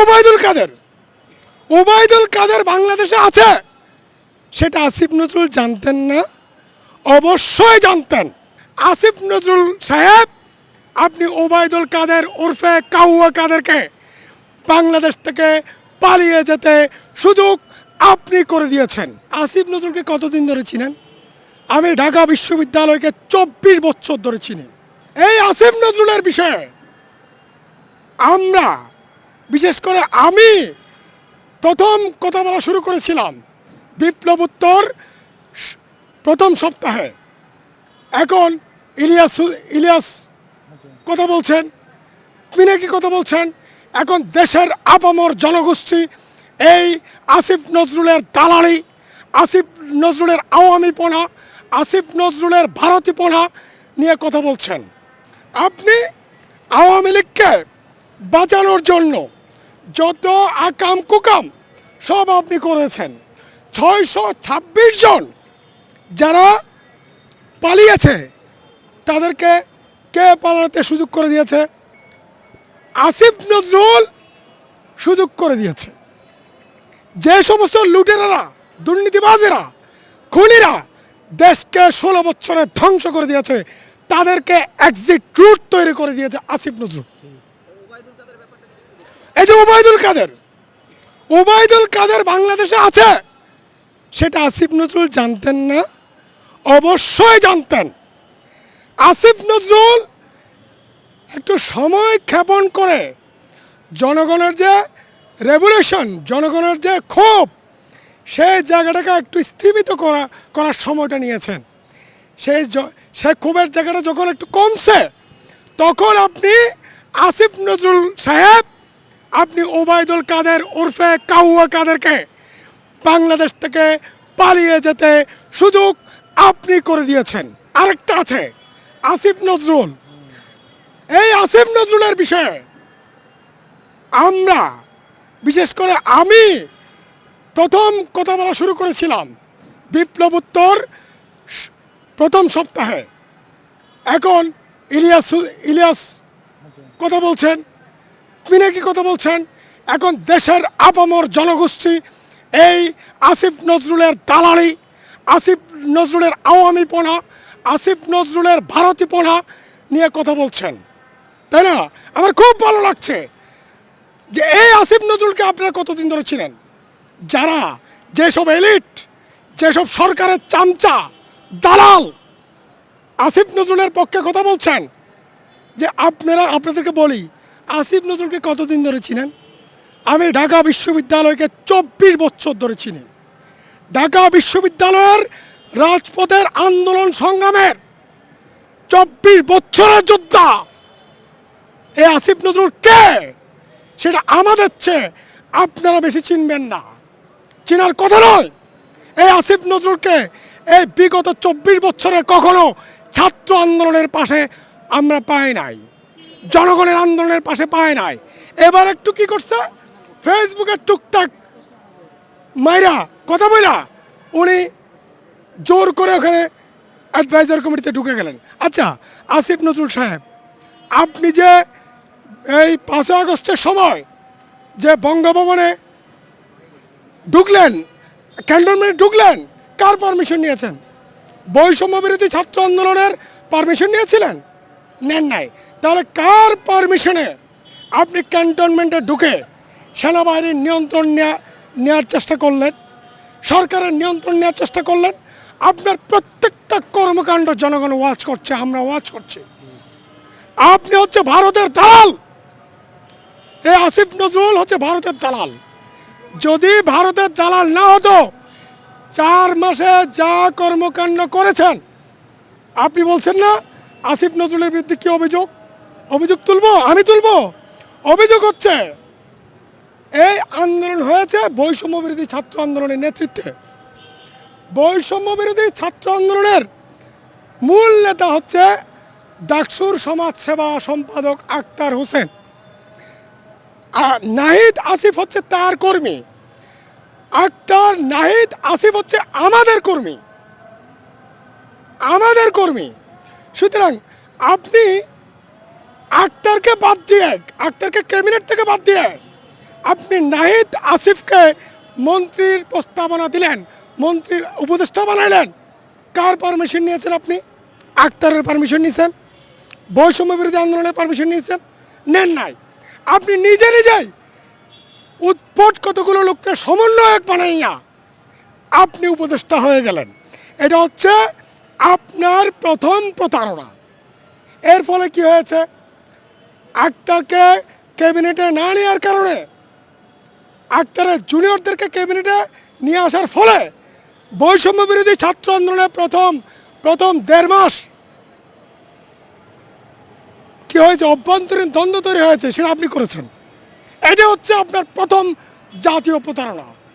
ওবায়দুল কাদের। ওবায়দুল কাদের বাংলাদেশে আছে। সেটা আসিফ নজরুল জানতেন না। অবশ্যই জানতেন। আসিফ নজরুল সাহেব, আপনি ওবায়দুল কাদের ওরফে কাউয়া কাদেরকে বাংলাদেশ থেকে পালিয়ে যেতে সুযোগ আপনি করে দিয়েছেন। আসিফ নজরুলকে কতদিন ধরে চিনেন? আমি ঢাকা বিশ্ববিদ্যালয়কে চব্বিশ বছর ধরে চিনি। এই আসিফ নজরুলের বিষয়ে আমরা বিশেষ করে আমি প্রথম কথা বলা শুরু করেছিলাম বিপ্লবোত্তর স- প্রথম সপ্তাহে। এখন ইলিয়াস ইলিয়াস কথা বলছেন, মিনাকি কথা বলছেন, এখন দেশের আপামর জনগোষ্ঠী এই আসিফ নজরুলের দালালি, আসিফ নজরুলের আওয়ামী আওয়ামীপনা, আসিফ নজরুলের ভারতী ভারতীপনা নিয়ে কথা বলছেন। আপনি আওয়ামী লীগকে বাঁচানোর জন্য যত আকাম কুকাম সব আপনি করেছেন। ছয়শো ছাব্বিশ জন যারা পালিয়েছে, তাদেরকে কে পালাতে সুযোগ করে দিয়েছে? আসিফ নজরুল সুযোগ করে দিয়েছে। যে সমস্ত লুটেরারা, দুর্নীতিবাজেরা, খুনিরা দেশকে ষোলো বছরে ধ্বংস করে দিয়েছে, তাদেরকে এক্সিট রুট তৈরি করে দিয়েছে আসিফ নজরুল। এই যে ওবায়দুল কাদের ওবায়দুল কাদের বাংলাদেশে আছে? সেটা আসিফ নজরুল জানতেন না, অবশ্যই জানতেন। আসিফ নজরুল একটু সময় ক্ষেপণ করে জনগণের যে রেভুলেশন জনগণের যে ক্ষোভ, সেই জায়গাটাকে একটু স্থিমিত করা, করার সময়টা নিয়েছেন। সেই সে ক্ষোভের জায়গাটা যখন একটু কমছে, তখন আপনি আসিফ নজরুল সাহেব আপনি ওবায়দুল কাদের ওরফে কাউয়া কাদেরকে বাংলাদেশ থেকে পালিয়ে যেতে সুযোগ আপনি করে দিয়েছেন। আরেকটা আছে, আসিফ নজরুল। এই আসিফ নজরুলের বিষয়ে আমরা, বিশেষ করে আমি প্রথম কথা বলা শুরু করেছিলাম বিপ্লবোত্তর স- প্রথম সপ্তাহে। এখন ইলিয়াস ইলিয়াস কথা বলছেন। মিনাকি কথা বলছেন? এখন দেশের আপামর জনগোষ্ঠী, এই আসিফ নজরুলের দালালি, আসিফ নজরুলের আওয়ামীপনা, আসিফ নজরুলের ভারতীপনা নিয়ে কথা বলছেন। তাই না? আমার খুব ভালো লাগছে যে এই আসিফ নজরুলকে আপনারা কতদিন ধরে ছিলেন যারা যেসব এলিট, যেসব সরকারের চামচা, দালাল, আসিফ নজরুলের পক্ষে কথা বলছেন, যে আপনারা, আপনাদেরকে বলি আসিফ নজরুলকে কতদিন ধরে চিনেন? আমি ঢাকা বিশ্ববিদ্যালয়কে চব্বিশ বছর ধরে চিনি। ঢাকা বিশ্ববিদ্যালয়ের রাজপথের আন্দোলন সংগ্রামের চব্বিশ বছরের যোদ্ধা। এই আসিফ নজরুল কে? সেটা আমাদের চেয়ে আপনারা বেশি চিনবেন না। চিনার কথা নয়। এই আসিফ নজরুলকে এই বিগত চব্বিশ বছরে কখনো ছাত্র আন্দোলনের পাশে আমরা পাই নাই। জনগণের আন্দোলনের পাশে পায় নাই। এবার একটু কি করছে? ফেসবুকে টুকটাক মাইরা কথা বইলা উনি জোর করে ওখানে অ্যাডভাইজার কমিটিতে ঢুকে গেলেন। আচ্ছা আসিফ নজরুল সাহেব, আপনি যে এই পাঁচই আগস্টের সময় যে বঙ্গভবনে ঢুকলেন, ক্যান্টনমেন্টে ঢুকলেন, কার পারমিশন নিয়েছেন? বৈষম্য বিরোধী ছাত্র আন্দোলনের পারমিশন নিয়েছিলেন? নেন নাই। তাহলে কার পারমিশনে আপনি ক্যান্টনমেন্টে ঢুকে সেনাবাহিনীর নিয়ন্ত্রণ নেওয়া নেওয়ার চেষ্টা করলেন? সরকারের নিয়ন্ত্রণ নেওয়ার চেষ্টা করলেন? আপনার প্রত্যেকটা কর্মকাণ্ড জনগণ ওয়াচ করছে, আমরা ওয়াচ করছি। আপনি হচ্ছে ভারতের দালাল। এই আসিফ নজরুল হচ্ছে ভারতের দালাল। যদি ভারতের দালাল না হতো, চার মাসে যা কর্মকাণ্ড করেছেন, আপনি বলছেন না, আসিফ নজরুলের বিরুদ্ধে কি অভিযোগ? অভিযোগ তুলবো? আমি তুলবো? অভিযোগ হচ্ছে, এই আন্দোলন হয়েছে বৈষম্য বিরোধী ছাত্র আন্দোলনের নেতৃত্বে। বৈষম্য বিরোধী ছাত্র আন্দোলনের মূল নেতা হচ্ছে ডাকসুর সমাজ সেবা সম্পাদক আক্তার হোসেন। আর নাহিদ আসিফ হচ্ছে তার কর্মী। আক্তার নাহিদ আসিফ হচ্ছে আমাদের কর্মী। আমাদের কর্মী। সুতরাং আপনি আক্তারকে বাদ দিয়ে, আক্তারকে ক্যাবিনেট থেকে বাদ দিয়ে আপনি নাহিদ আসিফকে মন্ত্রীর প্রস্তাবনা দিলেন, মন্ত্রী উপদেষ্টা বানাইলেন। কার পারমিশন নিয়েছেন আপনি? আক্তারের পারমিশন নিয়েছেন? বৈষম্য বিরোধী আন্দোলনের পারমিশন নিয়েছেন? নেন নাই। আপনি নিজে নিজেই উৎপট কতগুলো লোককে সমন্বয়ক বানাইয়া আপনি উপদেষ্টা হয়ে গেলেন। এটা হচ্ছে আপনার প্রথম প্রতারণা। এর ফলে কি হয়েছে? আক্তারকে ক্যাবিনেটে না নেওয়ার কারণে আক্তারের জুনিয়রদেরকে ক্যাবিনেটে নিয়ে আসার ফলে বৈষম্য বিরোধী ছাত্র আন্দোলনের প্রথম প্রথম দেড় মাস কি হয়েছে? অভ্যন্তরীণ দ্বন্দ্ব তৈরি হয়েছে, সেটা আপনি করেছেন। এটা হচ্ছে আপনার প্রথম জাতীয় প্রতারণা।